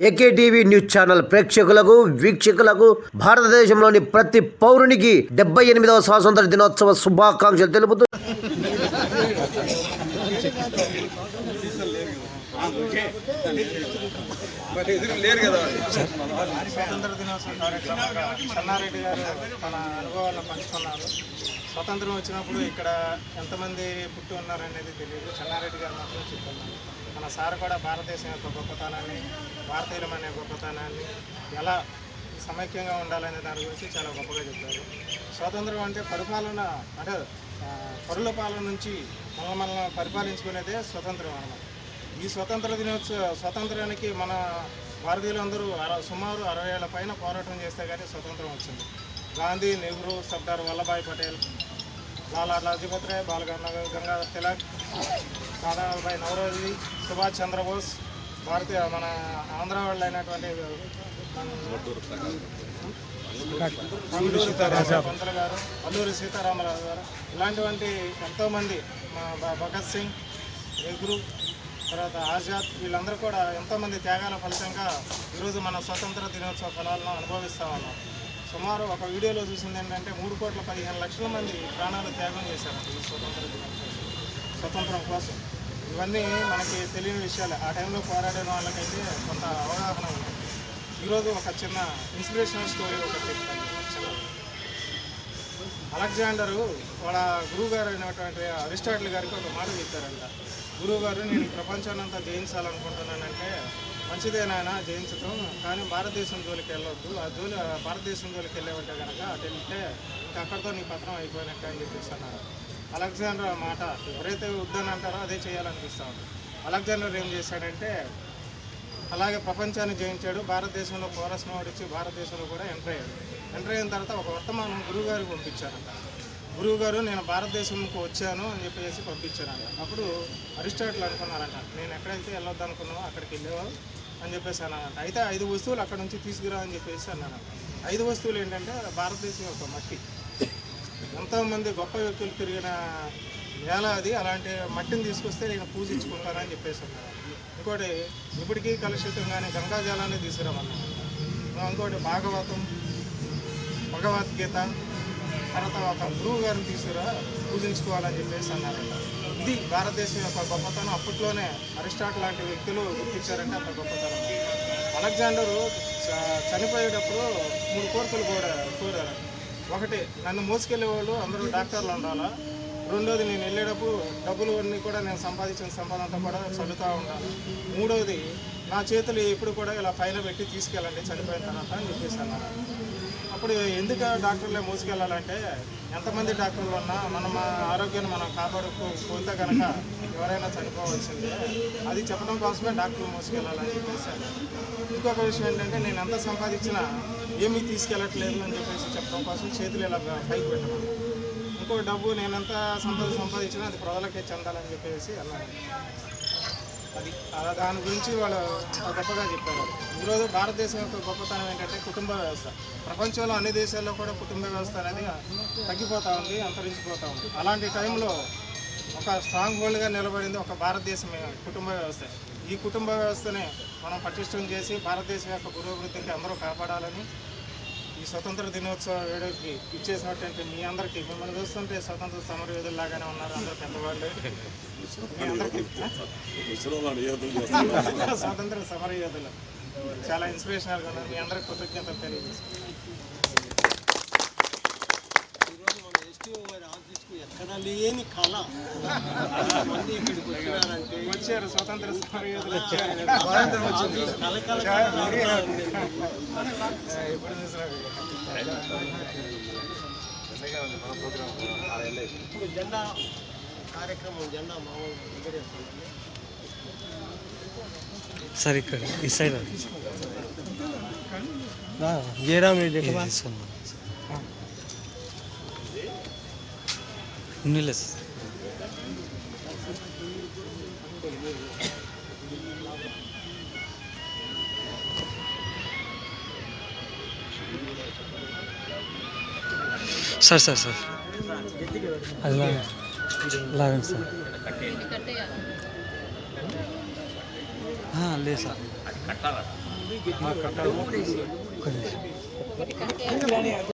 AKTV news channel ప్రేక్షకులకు వీక్షకులకు భారతదేశంలోని ప్రతి పౌరునికి డెబ్బై ఎనిమిదవ స్వాతంత్ర దినోత్సవ శుభాకాంక్షలు తెలుపుతూ స్వతంత్ర దినోత్సవ కార్యక్రమంగా చెన్నారెడ్డి గారు తన అనుభవాలను పంచుకున్నారు. స్వతంత్రం వచ్చినప్పుడు ఇక్కడ ఎంతమంది పుట్టి ఉన్నారనేది తెలియదు. చెన్నారెడ్డి గారు మాత్రం చెప్తున్నారు మన సార్ కూడా భారతదేశం యొక్క గొప్పతనాన్ని భారతీయులం అనే గొప్పతనాన్ని ఎలా సమైక్యంగా ఉండాలనే దాని గురించి చాలా గొప్పగా చెప్పారు. స్వాతంత్రం అంటే పరిపాలన అంటే పరుల పాలన నుంచి మనల్ని మనం పరిపాలించుకునేదే స్వతంత్రం అన్నమాట. ఈ స్వతంత్ర దినోత్సవ స్వతంత్రానికి మన భారతీయులందరూ సుమారు అరవై ఏళ్ళ పైన పోరాటం చేస్తే కానీ స్వతంత్రం వచ్చింది. గాంధీ నెహ్రూ సర్దార్ వల్లభాయ్ పటేల్ లాలా లాజపత్ రాయ్ బాల గంగా- గంగాధర్ తిలక్ దాదాభాయ్ నవరోజీ సుభాష్ చంద్రబోస్ భారతీయ మన ఆంధ్ర వాళ్ళు అయినటువంటి పంతులు గారు అల్లూరి సీతారామరాజు గారు ఇలాంటివంటి ఎంతోమంది మా భగత్ సింగ్ నెహ్రూ తర్వాత ఆజాద్ వీళ్ళందరూ కూడా ఎంతోమంది త్యాగాల ఫలితంగా ఈరోజు మన స్వతంత్ర దినోత్సవ ఫలాలను అనుభవిస్తూ ఉన్నాం. సుమారు ఒక వీడియోలో చూసింది ఏంటంటే మూడు కోట్ల పదిహేను లక్షల మంది ప్రాణాలు త్యాగం చేశారంట ఈ స్వతంత్ర దినోత్సవం స్వతంత్రం కోసం. ఇవన్నీ మనకి తెలియని విషయాలే. ఆ టైంలో పోరాడిన వాళ్ళకైతే కొంత అవగాహన ఉంది. ఈరోజు ఒక చిన్న ఇన్స్పిరేషనల్ స్టోరీ ఒకటి చెప్తాను. అలెగ్జాండరు వాళ్ళ గురువు గారు అయినటువంటి అరిస్టాటిల్ గారికి ఒక మాట చెప్పారంట. గురువు గారు నేను ప్రపంచాన్నంతా జయించాలనుకుంటున్నానంటే మంచిదే నాయన జయించడం కానీ భారతదేశం జోలికి వెళ్ళొద్దు. ఆ జోలి భారతదేశం జోలికి వెళ్ళేవంటే కనుక అటు వెళ్తే అక్కడితో నీ పత్రం అయిపోయినట్టు అని చెప్పేసి అన్నారు. అలెగ్జాండర్ మాట ఎవరైతే వద్దని అంటారో అదే చేయాలనిపిస్తా ఉంది. అలెగ్జాండర్ ఏం చేశాడంటే అలాగే ప్రపంచాన్ని జయించాడు భారతదేశంలో పౌరస్వం ఇచ్చి భారతదేశంలో కూడా ఎంటర్ అయ్యాడు. ఎంటర్ అయిన తర్వాత ఒక వర్తమానం గురువుగారికి పంపించారంట. గురువు గారు నేను భారతదేశంకు వచ్చాను అని చెప్పేసి పంపించారంట. అప్పుడు అరిస్టాటిల్ అనుకున్నారంట. నేను ఎక్కడైతే వెళ్ళొద్దు అనుకున్నావు అక్కడికి వెళ్ళేవారు అని చెప్పేసి అన్నానంట అయితే ఐదు వస్తువులు అక్కడ నుంచి తీసుకురా అని చెప్పేసి అన్నానంట ఐదు వస్తువులు ఏంటంటే భారతదేశం యొక్క మట్టి. ఎంతోమంది గొప్ప వ్యక్తులు తిరిగిన నేల అది. అలాంటి మట్టిని తీసుకొస్తే నేను పూజించుకుంటారని చెప్పేసి అన్నారు ఇంకోటి ఇప్పటికీ కలుషితంగానే గంగాజలాన్ని తీసుకురామన్నారు. ఇంకోటి భాగవతం భగవద్గీత తర్వాత ఒక గురువు గారిని తీసుకురా పూజించుకోవాలని చెప్పేసి అన్నారంట. ఇది భారతదేశం యొక్క గొప్పతనం. అప్పట్లోనే అరిస్టాట్ లాంటి వ్యక్తులు గుర్తించారంటే అంత గొప్పతనం. అలెగ్జాండరు చ- చనిపోయేటప్పుడు మూడు కోరికలు కూడా కోరారు. ఒకటి నన్ను మోసుకెళ్ళే వాళ్ళు అందరూ డాక్టర్లు ఉండాలా? రెండోది నేను వెళ్ళేటప్పుడు డబ్బులు అన్నీ కూడా నేను సంపాదించిన సంపాదన అంతా కూడా చదువుతూ ఉండాలి? మూడోది నా చేతులు ఎప్పుడు కూడా ఇలా పైన పెట్టి తీసుకెళ్ళండి చనిపోయిన తర్వాత అని చెప్పేసి అన్నారు. అప్పుడు ఎందుకు డాక్టర్లే మోసుకెళ్ళాలంటే ఎంతమంది డాక్టర్లు ఉన్నా మనం మన ఆరోగ్యాన్ని మనం కాపాడుకోకపోతే కనుక ఎవరైనా చనిపోవాల్సిందే. అది చెప్పడం కోసమే డాక్టర్లు మోసుకెళ్ళాలని చెప్పేసి ఇంకొక విషయం ఏంటంటే నేను ఎంత సంపాదించినా ఏమీ తీసుకెళ్ళట్లేదు అని చెప్పేసి చెప్పడం కోసం చేతులు ఇలా పైకి పెట్టడం ఇంకో డబ్బు నేను ఎంత సంపాదించినా అది ప్రజలకే చెందాలని చెప్పేసి అలా అది. దాని గురించి వాళ్ళు గొప్పగా చెప్పారు. ఈరోజు భారతదేశం యొక్క గొప్పతనం ఏంటంటే కుటుంబ వ్యవస్థ. ప్రపంచంలో అన్ని దేశాల్లో కూడా కుటుంబ వ్యవస్థ అనేది తగ్గిపోతూ ఉంది అంతరించిపోతూ ఉంది. అలాంటి టైంలో ఒక స్ట్రాంగ్ హోల్డ్గా నిలబడింది ఒక భారతదేశమే కుటుంబ వ్యవస్థ. ఈ కుటుంబ వ్యవస్థని మనం పటిష్టం చేసి భారతదేశం యొక్క పురోభివృద్ధికి అందరూ కాపాడాలని ఈ స్వతంత్ర దినోత్సవ వేడుకకి ఇచ్చేసినటువంటి మీ అందరికీ మిమ్మల్ని చూస్తుంటే స్వతంత్ర సమరయోధుల్లాగానే ఉన్నారు అందరూ పెద్దవాళ్ళు. మీ అందరికీ స్వాతంత్ర సమరయోధులు. చాలా ఇన్స్పిరేషనల్గా ఉన్నారు. మీ అందరికి కృతజ్ఞతలు తెలియజేస్తున్నాను ఈరోజు మన ఎస్టీఓ గారి ఆఫీస్కు ఎక్కడ లేని కళ. మంది ఇక్కడికి వచ్చినారంటే వచ్చారు స్వతంత్ర ఇప్పుడు జెండా కార్యక్రమం జెండా మామూలు ఎగరేస్తున్నాము సార్ ఇక్కడ ఈ సైడ్ జయరామ్ రెడ్డి తీసుకున్నాం ఉన్నిలే సార్ సార్ సార్ సార్ అది లాగండి లాగండి సార్ ఆ, లేదు సార్ ఒక్క నిమిషం